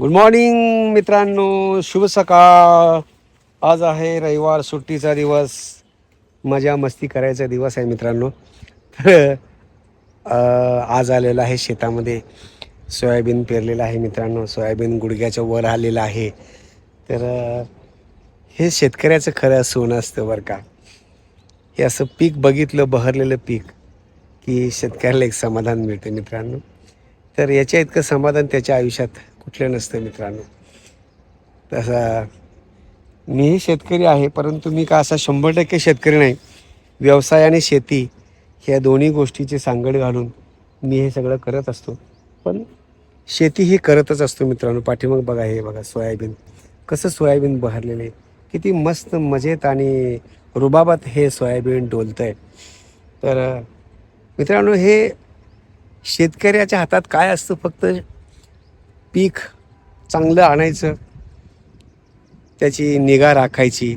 Good morning मित्रांनो. शुभ सकाळ. आज आहे रविवार सुट्टीचा दिवस. मजा मस्ती करायचा दिवस आहे मित्रांनो. तर आज आलेला आहे शेतामध्ये. सोयाबीन पेरलेलं आहे मित्रांनो. सोयाबीन गुडघ्याच्या वर आलेलं आहे. तर हे शेतकऱ्याचं खरं सोनं असतं बरं का. हे असं पीक बघितलं बहरलेलं पीक की शेतकऱ्याला एक समाधान मिळतं मित्रांनो. तर याच्या इतकं समाधान त्याच्या आयुष्यात कुठलं नसतं मित्रांनो. तसा मीही शेतकरी आहे परंतु मी का असा शंभर टक्के शेतकरी नाही. व्यवसाय आणि शेती ह्या दोन्ही गोष्टीची सांगड घालून मी हे सगळं करत असतो. पण शेती ही करतच असतो मित्रांनो. पाठीमाग बघा हे बघा सोयाबीन. कसं सोयाबीन बहरलेलं आहे. किती मस्त मजेत आणि रुबाबात हे सोयाबीन डोलतं आहे तर मित्रांनो हे शेतकऱ्याच्या हातात काय असतं फक्त पीक चांगलं आणायचं त्याची निगा राखायची.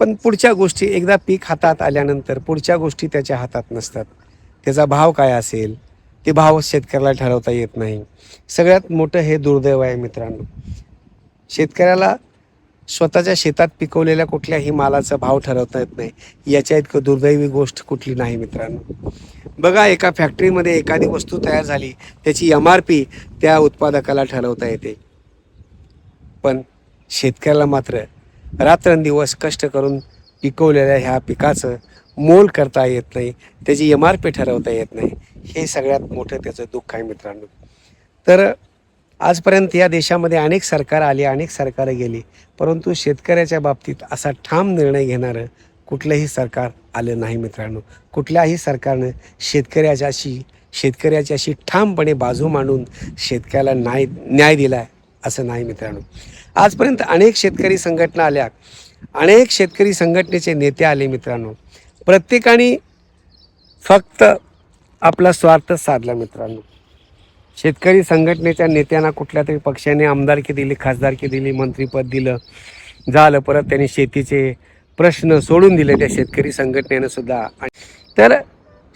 पण पुढच्या गोष्टी एकदा पीक हातात आल्यानंतर पुढच्या गोष्टी त्याच्या हातात नसतात. त्याचा भाव काय असेल? ते भाव शेतकऱ्याला ठरवता येत नाही. सगळ्यात मोठं हे दुर्दैव आहे मित्रांनो. शेतकऱ्याला स्वतःच्या शेतात पिकवलेल्या कुठल्याही मालाचा भाव ठरवता येत नाही. याच्या इतकं दुर्दैवी गोष्ट कुठली नाही मित्रांनो. बघा एका फॅक्टरीमध्ये एखादी वस्तू तयार झाली त्याची एम आर पी त्या उत्पादकाला ठरवता येते. पण शेतकऱ्याला मात्र रात्रंदिवस कष्ट करून पिकवलेल्या ह्या पिकाचं मोल करता येत नाही त्याची एम आर पी ठरवता येत नाही. हे सगळ्यात मोठं त्याचं दुःख आहे मित्रांनो. तर आजपर्यंत या देशामध्ये अनेक सरकार आली अनेक सरकारं गेली. परंतु शेतकऱ्याच्या बाबतीत असा ठाम निर्णय घेणारं कुठलंही सरकार आलं नाही मित्रांनो. कुठल्याही सरकारनं शेतकऱ्याच्याशी शेतकऱ्याच्याशी ठामपणे बाजू मांडून शेतकऱ्याला न्याय न्याय दिला आहे असं नाही मित्रांनो. आजपर्यंत अनेक शेतकरी संघटना आल्या. अनेक शेतकरी संघटनेचे नेते आले मित्रांनो. प्रत्येकाने फक्त आपला स्वार्थ साधला मित्रांनो. शेतकरी संघटनेच्या नेत्यांना कुठल्या तरी पक्षाने आमदारकी दिली खासदारकी दिली मंत्रीपद दिलं झालं परत त्यांनी शेतीचे प्रश्न सोडून दिले त्या शेतकरी संघटनेनं सुद्धा. तर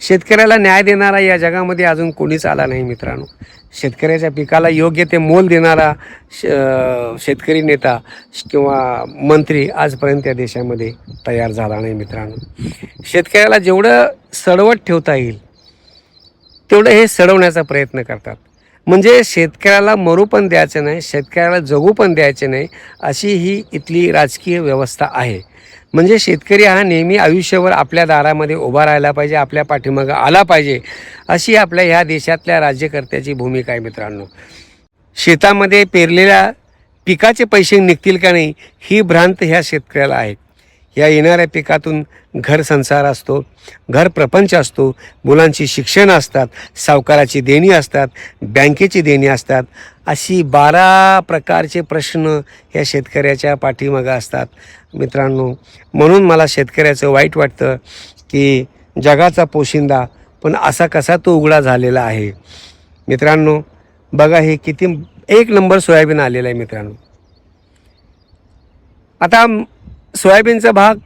शेतकऱ्याला न्याय देणारा या जगामध्ये अजून कोणीच आला नाही मित्रांनो. शेतकऱ्याच्या पिकाला योग्य ते मोल देणारा श शेतकरी नेता किंवा मंत्री आजपर्यंत या देशामध्ये तयार झाला नाही मित्रांनो. शेतकऱ्याला जेवढं सडवट ठेवता येईल तेवढं हे सडवण्याचा प्रयत्न करतात. म्हणजे शेतकऱ्याला मरू पण द्यायचं नाही शेतकऱ्याला जगू पण द्यायचे नाही अशी ही इथली राजकीय व्यवस्था आहे. म्हणजे शेतकरी हा नेहमी आयुष्यभर आपल्या दारामध्ये उभा राहिला पाहिजे आपल्या पाठीमागं आला पाहिजे अशी आपल्या ह्या देशातल्या राज्यकर्त्याची भूमिका आहे मित्रांनो. शेतामध्ये पेरलेल्या पिकाचे पैसे निघतील का नाही ही भ्रांत ह्या शेतकऱ्याला आहे. या येणाऱ्या पिकातून घर संसार असतो घर प्रपंच असतो मुलांची शिक्षण असतात सावकाराची देणी असतात बँकेची देणी असतात अशी बारा प्रकारचे प्रश्न या शेतकऱ्याच्या पाठीमागं असतात. मित्रांनो म्हणून मला शेतकऱ्याचं वाईट वाटतं की जगाचा पोशिंदा पण असा कसा तो उघडा झालेला आहे. मित्रांनो बघा हे किती एक नंबर सोयाबीन आलेलं आहे मित्रांनो. आता सोयाबीनचा भाग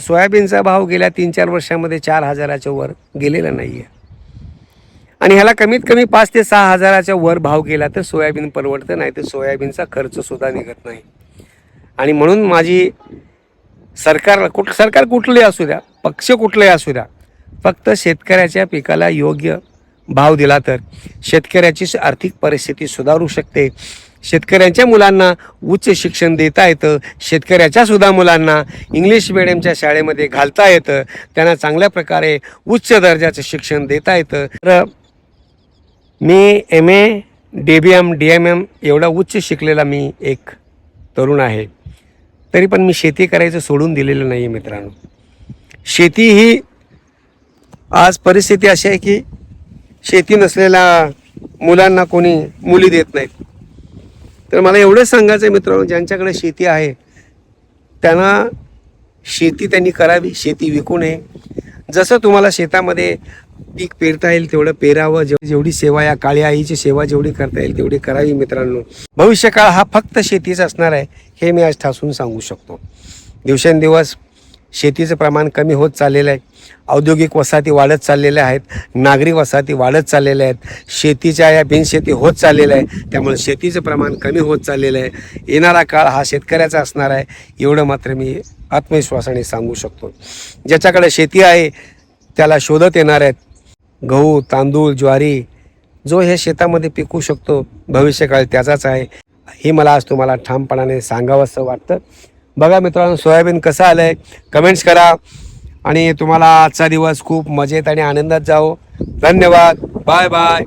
सोयाबीनचा भाव गेल्या तीन चार वर्षामध्ये चार हजाराच्या वर गेलेला नाही आहे आणि ह्याला कमीत कमी पाच ते सहा हजाराच्या वर भाव गेला तर सोयाबीन परवडतं नाही तर सोयाबीनचा खर्चसुद्धा निघत नाही. आणि म्हणून माझी सरकार कुठ सरकार कुठलंही असू द्या पक्ष कुठलंही असू द्या फक्त शेतकऱ्याच्या पिकाला योग्य भाव दिला तर. शेतकऱ्याची आर्थिक परिस्थिती सुधारू शकते. शेतकऱ्यांच्या मुलांना उच्च शिक्षण देता येतं. शेतकऱ्याच्या सुद्धा मुलांना इंग्लिश मिडियमच्या शाळेमध्ये घालता येतं. त्यांना चांगल्या प्रकारे उच्च दर्जाचं शिक्षण देता येतं. तर मी M A D B M D M M एवढा उच्च शिकलेला मी एक तरुण आहे. तरी पण मी शेती करायचं सोडून दिलेलं नाही आहे मित्रांनो. शेती ही आज परिस्थिती अशी आहे की शेती नसलेल्या मुलांना कोणी मुली देत नाहीत. तर मला एवढंच सांगायचं आहे मित्रांनो ज्यांच्याकडे शेती आहे त्यांना शेती त्यांनी करावी शेती विकू नये. जसं तुम्हाला शेतामध्ये पीक पेरता येईल तेवढं पेरावं जेव- जेवढी सेवा या काळ्या आईची सेवा जेवढी करता येईल तेवढी करावी मित्रांनो. भविष्यकाळ हा फक्त शेतीचा असणार आहे हे मी आज ठासून सांगू शकतो. दिवसेंदिवस शेतीचं प्रमाण कमी होत चाललेलं आहे. औद्योगिक वसाहती वाढत चाललेल्या आहेत. नागरिक वसाहती वाढत चाललेल्या आहेत. शेतीच्या या बिनशेती होत चाललेलं आहे त्यामुळे शेतीचं प्रमाण कमी होत चाललेलं आहे. येणारा काळ हा शेतकऱ्याचा असणार आहे. एवढं मात्र मी आत्मविश्वासाने सांगू शकतो. ज्याच्याकडे शेती आहे त्याला शोधत येणार आहेत. गहू तांदूळ ज्वारी जो हे शेतामध्ये पिकू शकतो भविष्यकाळ त्याचाच आहे. हे मला आज तुम्हाला ठामपणाने सांगावं असं वाटतं. बघा मित्रांनो सोयाबीन कसं आलं आहे कमेंट्स करा. आणि तुम्हाला आजचा दिवस खूप मजेत आणि आनंदात जाओ धन्यवाद. Bye bye